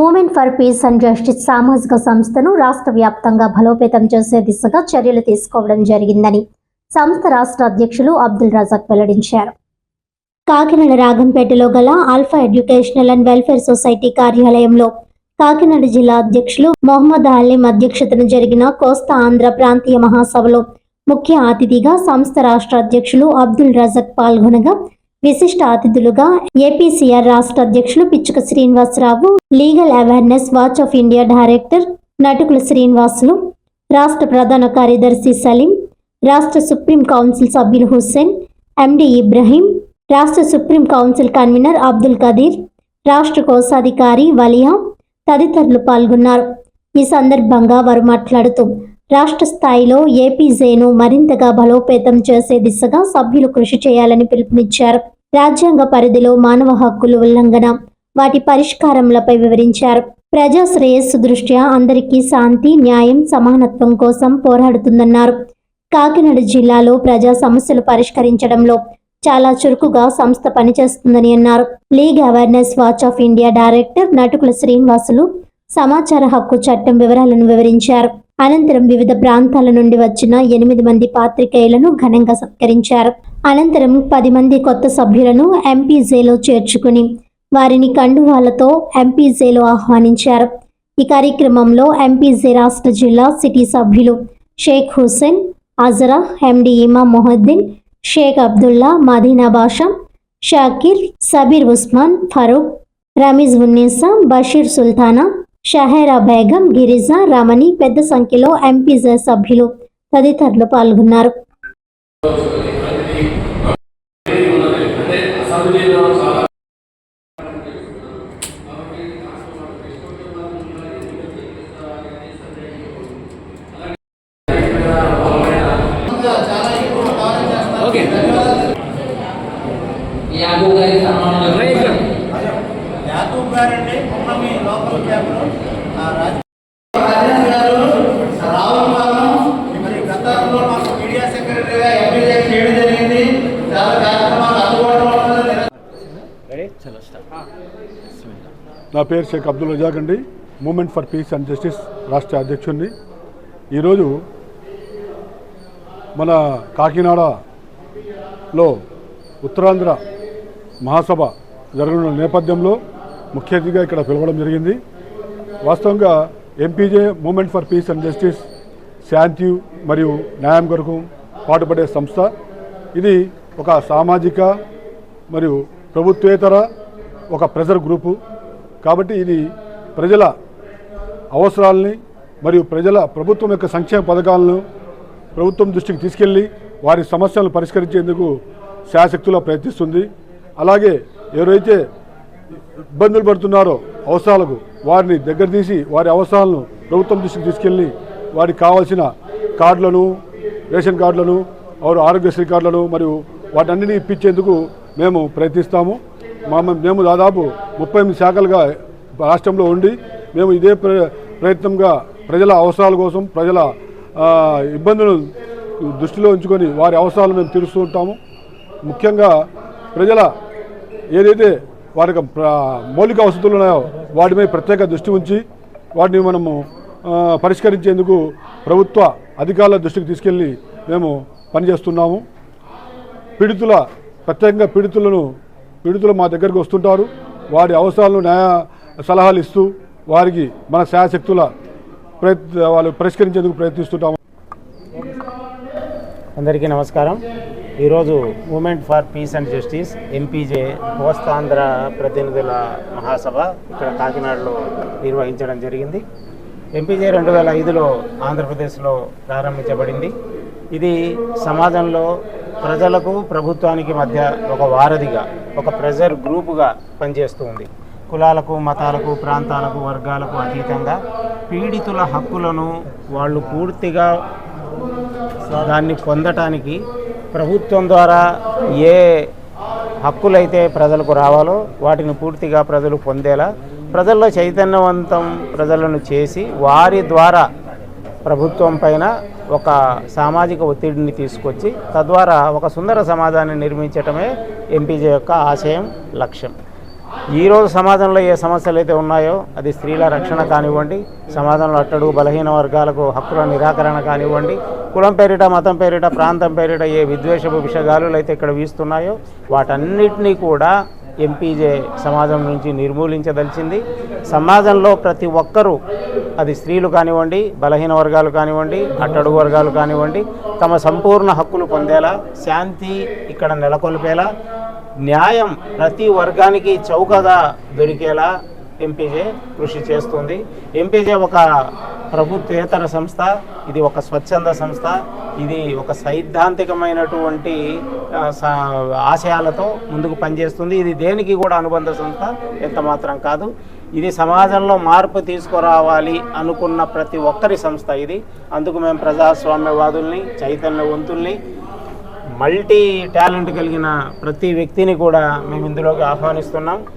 Movement for peace and justice సామాజిక సంస్థను రాష్ట్ర వ్యాప్తంగా బలోపేతం చేసే దిశగా చర్యలు తీసుకోవడం జరిగిందని సంస్థ రాష్ట్ర అధ్యక్షులు అబ్దుల్ రజాక్ వెల్లడించారు. కాకినాడ రాగంపేటలో గల alpha educational and welfare society కార్యాలయంలో కాకినాడ జిల్లా అధ్యక్షులు మొహమ్మద్ అలీం అధ్యక్షతన జరిగిన కోస్తా ఆంధ్ర ప్రాంతీయ మహాసభలో ముఖ్య అతిథిగా సంస్థ రాష్ట్ర అధ్యక్షులు అబ్దుల్ రజక్ పాల్గొనగా విశిష్ట అతిథులుగా ఏపీసీఆర్ రాష్ట్ర అధ్యక్షులు Pichuka Srinivasa Rao legal awareness watch of India director Natukula Srinivasulu రాష్ట్ర ప్రధాన కార్యదర్శి సలీం రాష్ట్ర సుప్రీం కౌన్సిల్ సభ్యులు హుస్సేన్ ఎండి ఇబ్రహీం రాష్ట్ర supreme council convener Abdul Qadeer రాష్ట్ర కోశాధికారి వలియా తదితరులు పాల్గొన్నారు. ఈ సందర్భంగా వారు మాట్లాడుతూ రాష్ట్ర స్థాయిలో ఏపీజేను మరింతగా బలోపేతం చేసే దిశగా సభ్యులు కృషి చేయాలని పిలుపునిచ్చారు. రాజ్యాంగ పరిధిలో మానవ హక్కుల ఉల్లంఘన వాటి పరిష్కారములపై వివరించారు. ప్రజా శ్రేయస్సు దృష్ట్యా అందరికీ శాంతి న్యాయం సమానత్వం కోసం పోరాడుతుందన్నారు. కాకినాడ జిల్లాలో ప్రజా సమస్యలు పరిష్కరించడంలో చాలా చురుకుగా సంస్థ పనిచేస్తుందని అన్నారు. Legal awareness watch of India director Natukula Srinivasulu సమాచార హక్కు చట్టం వివరాలను వివరించారు. అనంతరం వివిధ ప్రాంతాల నుండి వచ్చిన ఎనిమిది మంది పాత్రికేయులను ఘనంగా సత్కరించారు. అనంతరం పది మంది కొత్త సభ్యులను ఎంపీజేలో చేర్చుకుని వారిని కండువాలతో ఎంపీజేలో ఆహ్వానించారు. ఈ కార్యక్రమంలో ఎంపీజే రాష్ట్ర జిల్లా సిటీ సభ్యులు షేక్ హుస్సేన్ అజరా ఎండి ఇమా మొహద్దీన్ షేక్ అబ్దుల్లా మదీనా బాషా షాకిర్ సబీర్ ఉస్మాన్ ఫరూక్ రమీజ్ ఉన్నీసా బషీర్ సుల్తానా షహేరా బేగం గిరిజా రమణి పెద్ద సంఖ్యలో ఎంపీజే సభ్యులు తదితరులు పాల్గొన్నారు. గారండి మొన్న మీ లోకల్ పేపర్ ఆ రాజ- రాజేష్ గారు రావుల పాలెం మరి గతంలో మాకు మీడియా సెక్రటరీగా ఎంపీజే చేయడం జరిగింది. చాలా కార్యక్రమాలు అందుబాటులో ఉన్నది నా పేరు షేక్ అబ్దుల్ రజాక్ అండి. Movement for peace and justice రాష్ట్ర అధ్యక్షుడిని. ఈరోజు మన కాకినాడలో ఉత్తరాంధ్ర మహాసభ జరగనున్న నేపథ్యంలో ముఖ్య అతిథిగా ఇక్కడ పిలవడం జరిగింది. వాస్తవంగా MPJ movement for peace and justice శాంతి మరియు న్యాయం కొరకు పాటుపడే సంస్థ. ఇది ఒక సామాజిక మరియు ప్రభుత్వేతర ఒక ప్రెజర్ గ్రూపు. కాబట్టి ఇది ప్రజల అవసరాలని మరియు ప్రజల ప్రభుత్వం యొక్క సంక్షేమ పథకాలను ప్రభుత్వం దృష్టికి తీసుకెళ్ళి వారి సమస్యలను పరిష్కరించేందుకు శాశక్తులా ప్రయత్నిస్తుంది. అలాగే ఎవరైతే ఇబ్బందులు పడుతున్నారో అవసరాలకు వారిని దగ్గర తీసి వారి అవసరాలను ప్రభుత్వం దృష్టికి తీసుకెళ్ళి వారికి కావాల్సిన కార్డులను రేషన్ కార్డులను వారు ఆరోగ్యశ్రీ కార్డులను మరియు వాటన్నిటిని ఇప్పించేందుకు మేము ప్రయత్నిస్తాము. మా మేము దాదాపు ముప్పై ఎనిమిది శాఖలుగా రాష్ట్రంలో ఉండి మేము ఇదే ప్ర ప్రయత్నంగా ప్రజల అవసరాల కోసం ప్రజల ఇబ్బందులను దృష్టిలో ఉంచుకొని వారి అవసరాలు మేము తీరుస్తూ ఉంటాము. ముఖ్యంగా ప్రజల ఏదైతే వారికి మౌలిక వసతులు ఉన్నాయో వాటి మీద ప్రత్యేక దృష్టి ఉంచి వాటిని మనము పరిష్కరించేందుకు ప్రభుత్వ అధికారుల దృష్టికి తీసుకెళ్ళి మేము పనిచేస్తున్నాము. పీడితుల ప్రత్యేకంగా పీడితులను పీడితులు మా దగ్గరకు వస్తుంటారు. వారి అవసరాలను న్యాయ సలహాలు ఇస్తూ వారికి మన శాయశక్తుల ప్రయత్ వాళ్ళు పరిష్కరించేందుకు ప్రయత్నిస్తుంటాము. అందరికీ నమస్కారం. ఈరోజు movement for peace and justice MPJ Kosta Andhra ప్రతినిధుల మహాసభ ఇక్కడ కాకినాడలో నిర్వహించడం జరిగింది. ఎంపీజే రెండు వేల ఐదులో ఆంధ్రప్రదేశ్లో ప్రారంభించబడింది. ఇది సమాజంలో ప్రజలకు ప్రభుత్వానికి మధ్య ఒక వారధిగా ఒక ప్రెజర్ గ్రూపుగా పనిచేస్తుంది కులాలకు మతాలకు ప్రాంతాలకు వర్గాలకు అతీతంగా పీడితుల హక్కులను వాళ్ళు పూర్తిగా దాన్ని పొందటానికి ప్రభుత్వం ద్వారా ఏ హక్కులైతే ప్రజలకు రావాలో వాటిని పూర్తిగా ప్రజలు పొందేలా ప్రజల్లో చైతన్యవంతం ప్రజలను చేసి వారి ద్వారా ప్రభుత్వం పైన ఒక సామాజిక ఒత్తిడిని తీసుకొచ్చి తద్వారా ఒక సుందర సమాజాన్ని నిర్మించటమే ఎంపీజే యొక్క ఆశయం లక్ష్యం. ఈరోజు సమాజంలో ఏ సమస్యలు అయితే ఉన్నాయో అది స్త్రీల రక్షణ కానివ్వండి సమాజంలో అట్టడుగు బలహీన వర్గాలకు హక్కుల నిరాకరణ కానివ్వండి కులం పేరిట మతం పేరిట ప్రాంతం పేరిట ఏ విద్వేషపు విషగాలులు అయితే ఇక్కడ వీస్తున్నాయో వాటన్నిటినీ కూడా ఎంపీజే సమాజం నుంచి నిర్మూలించదలిచింది. సమాజంలో ప్రతి ఒక్కరూ అది స్త్రీలు కానివ్వండి బలహీన వర్గాలు కానివ్వండి అట్టడుగు వర్గాలు కానివ్వండి తమ సంపూర్ణ హక్కులు పొందేలా శాంతి ఇక్కడ నెలకొల్పేలా న్యాయం ప్రతి వర్గానికి చౌకగా దొరికేలా ఎంపీజే కృషి చేస్తుంది. ఎంపీజే ఒక ప్రభుత్వేతర సంస్థ ఇది ఒక స్వచ్ఛంద సంస్థ ఇది ఒక సైద్ధాంతికమైనటువంటి ఆశయాలతో ముందుకు పనిచేస్తుంది. ఇది దేనికి కూడా అనుబంధ సంస్థ ఎంత మాత్రం కాదు. ఇది సమాజంలో మార్పు తీసుకురావాలి అనుకున్న ప్రతి ఒక్కరి సంస్థ ఇది. అందుకు మేము ప్రజాస్వామ్యవాదుల్ని చైతన్యవంతుల్ని మల్టీ టాలెంట్ కలిగిన ప్రతి వ్యక్తిని కూడా మేము ఇందులోకి ఆహ్వానిస్తున్నాం.